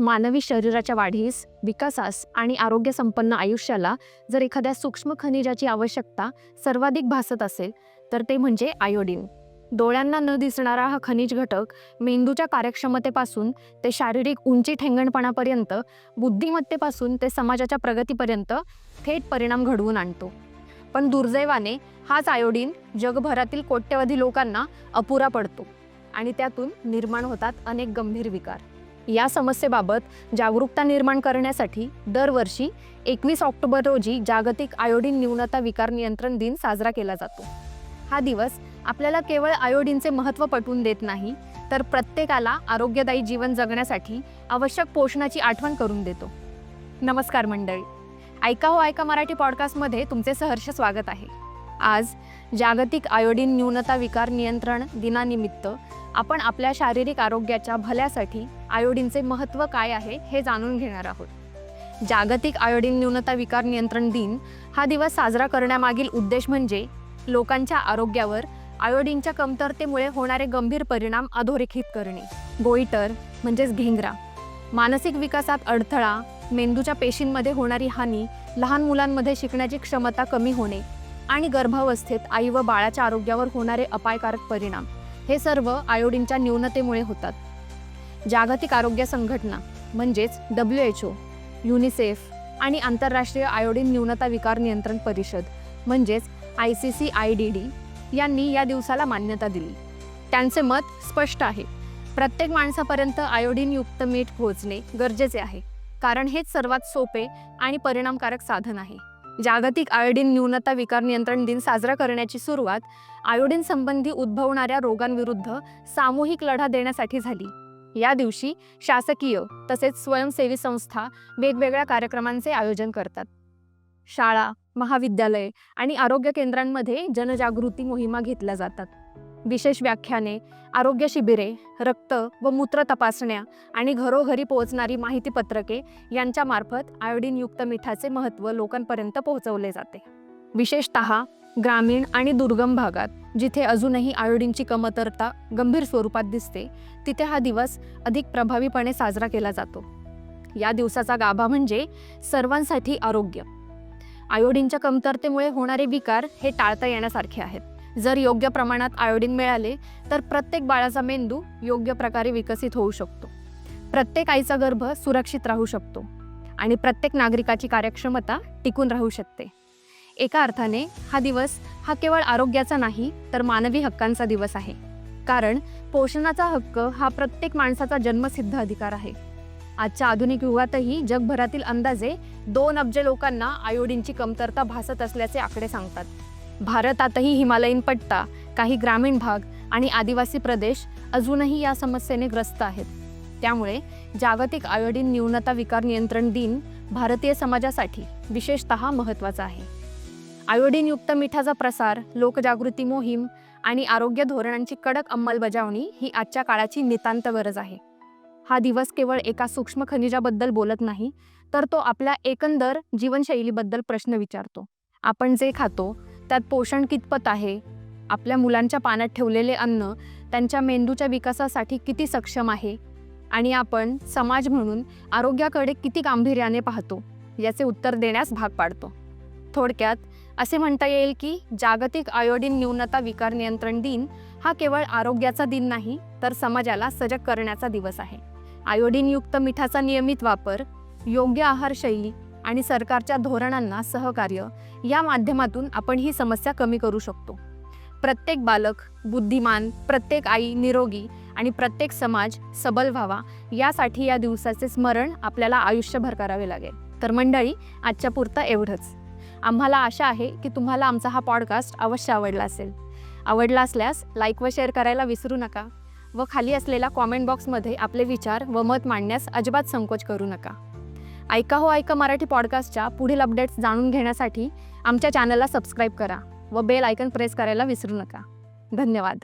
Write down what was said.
मानवी शरीराच्या वाढीस विकासास आणि आरोग्यसंपन्न आयुष्याला जर एखाद्या सूक्ष्म खनिजाची आवश्यकता सर्वाधिक भासत असेल तर ते म्हणजे आयोडीन. डोळ्यांना न दिसणारा हा खनिज घटक मेंदूच्या कार्यक्षमतेपासून ते शारीरिक उंची ठेंगणपणापर्यंत बुद्धिमत्तेपासून ते समाजाच्या प्रगतीपर्यंत थेट परिणाम घडवून आणतो. पण दुर्दैवाने हाच आयोडीन जगभरातील कोट्यवधी लोकांना अपुरा पडतो आणि त्यातून निर्माण होतात अनेक गंभीर विकार. या समस्येबाबत जागरूकता निर्माण करण्यासाठी दरवर्षी एकवीस ऑक्टोबर रोजी जागतिक आयोडीन न्यूनता विकार नियंत्रण दिन साजरा केला जातो. हा दिवस आपल्याला केवळ आयोडीनचे महत्त्व पटवून देत नाही तर प्रत्येकाला आरोग्यदायी जीवन जगण्यासाठी आवश्यक पोषणाची आठवण करून देतो. नमस्कार मंडळी. ऐका हो ऐका मराठी पॉडकास्टमध्ये तुमचे सहर्ष स्वागत आहे. आज जागतिक आयोडीन न्यूनता विकार नियंत्रण दिनानिमित्त आपण आपल्या शारीरिक आरोग्याच्या भल्यासाठी आयोडीनचे महत्त्व काय आहे हे जाणून घेणार आहोत. जागतिक आयोडीन न्यूनता विकार नियंत्रण दिन हा दिवस साजरा करण्यामागील उद्देश म्हणजे लोकांच्या आरोग्यावर आयोडीनच्या कमतरतेमुळे होणारे गंभीर परिणाम अधोरेखित करणे. गोईटर म्हणजेच घेंगरा. मानसिक विकासात अडथळा मेंदूच्या पेशींमध्ये होणारी हानी लहान मुलांमध्ये शिकण्याची क्षमता कमी होणे आणि गर्भावस्थेत आई व बाळाच्या आरोग्यावर होणारे अपायकारक परिणाम. हे सर्व आयोडीनच्या न्यूनतेमुळे होतात. जागतिक आरोग्य संघटना म्हणजेच डब्ल्यू एच ओ युनिसेफ आणि आंतरराष्ट्रीय आयोडीन न्यूनता विकार नियंत्रण परिषद म्हणजेच I C C I D D यांनी या दिवसाला मान्यता दिली. त्यांचे मत स्पष्ट आहे. प्रत्येक माणसापर्यंत आयोडीनयुक्त मीठ पोहोचणे गरजेचे आहे. कारण हेच सर्वात सोपे आणि परिणामकारक साधन आहे. जागतिक आयोडीन न्यूनता विकार नियंत्रण दिन साजरा करण्याची सुरुवात आयोडीन संबंधी उद्भवणाऱ्या रोगांविरुद्ध सामूहिक लढा देण्यासाठी झाली. या दिवशी शासकीय तसेच स्वयंसेवी संस्था वेगवेगळ्या कार्यक्रमांचे आयोजन करतात. शाळा महाविद्यालय आणि आरोग्य केंद्रांमध्ये जनजागृती मोहिमा घेतल्या जातात. विशेष व्याख्याने आरोग्य शिबिरे रक्त व मूत्र तपासण्या आणि घरोघरी पोहोचणारी माहितीपत्रके यांच्यामार्फत आयोडीनयुक्त मिठाचे महत्त्व लोकांपर्यंत पोहोचवले जाते. विशेषत ग्रामीण आणि दुर्गम भागात जिथे अजूनही आयोडीनची कमतरता गंभीर स्वरूपात दिसते तिथे हा दिवस अधिक प्रभावीपणे साजरा केला जातो. या दिवसाचा गाभा म्हणजे सर्वांसाठी आरोग्य. आयोडीनच्या कमतरतेमुळे होणारे विकार हे टाळता येण्यासारखे आहेत. जर योग्य प्रमाणात आयोडीन मिळाले तर प्रत्येक बाळाचा मेंदू योग्य प्रकारे विकसित होऊ शकतो. प्रत्येक आईचा गर्भ सुरक्षित राहू शकतो आणि प्रत्येक नागरिकाची कार्यक्षमता टिकून राहू शकते. एका अर्थाने हा दिवस हा केवळ आरोग्याचा नाही तर मानवी हक्कांचा दिवस आहे. कारण पोषणाचा हक्क हा प्रत्येक माणसाचा जन्मसिद्ध अधिकार आहे. आजच्या आधुनिक युगातही जगभरातील अंदाजे दोन अब्ज लोकांना आयोडीनची कमतरता भासत असल्याचे आकडे सांगतात. भारतातही हिमालयीन पट्टा काही ग्रामीण भाग आणि आदिवासी प्रदेश अजूनही या समस्येने ग्रस्त आहेत. त्यामुळे जागतिक आयोडीन न्यूनता विकार नियंत्रण दिन भारतीय समाजासाठी विशेषतः महत्त्वाचा आहे. आयोडीनयुक्त मिठाचा प्रसार लोकजागृती मोहीम आणि आरोग्य धोरणांची कडक अंमलबजावणी ही आजच्या काळाची नितांत गरज आहे. हा दिवस केवळ एका सूक्ष्म खनिजाबद्दल बोलत नाही तर तो आपल्या एकंदर जीवनशैलीबद्दल प्रश्न विचारतो. आपण जे खातो त्यात पोषण कितपत आहे? आपल्या मुलांच्या पाण्यात ठेवलेले अन्न त्यांच्या मेंदूच्या विकासासाठी किती सक्षम आहे? आणि आपण समाज म्हणून आरोग्याकडे किती गांभीर्याने पाहतो याचे उत्तर देण्यास भाग पाडतो. थोडक्यात असे म्हणता येईल की जागतिक आयोडीन न्यूनता विकार नियंत्रण दिन हा केवळ आरोग्याचा दिन नाही तर समाजाला सजग करण्याचा दिवस आहे. आयोडीनयुक्त मिठाचा नियमित वापर योग्य आहारशैली आणि सरकारच्या धोरणांना सहकार्य या माध्यमातून आपण ही समस्या कमी करू शकतो. प्रत्येक बालक बुद्धिमान प्रत्येक आई निरोगी आणि प्रत्येक समाज सबल व्हावा यासाठी या दिवसाचे स्मरण आपल्याला आयुष्यभर करावे लागेल. तर मंडळी आजच्या पुरतं एवढंच. आम्हाला आशा आहे की तुम्हाला आमचा हा पॉडकास्ट अवश्य आवडला असेल. आवडला असल्यास लाईक व शेअर करायला विसरू नका व खाली असलेल्या कॉमेंट बॉक्समध्ये आपले विचार व मत मांडण्यास अजिबात संकोच करू नका. ऐका हो ऐका मराठी पॉडकास्टच्या पुढील अपडेट्स जाणून घेण्यासाठी आमच्या चॅनलला सबस्क्राईब करा व बेल आयकन प्रेस करायला विसरू नका. धन्यवाद.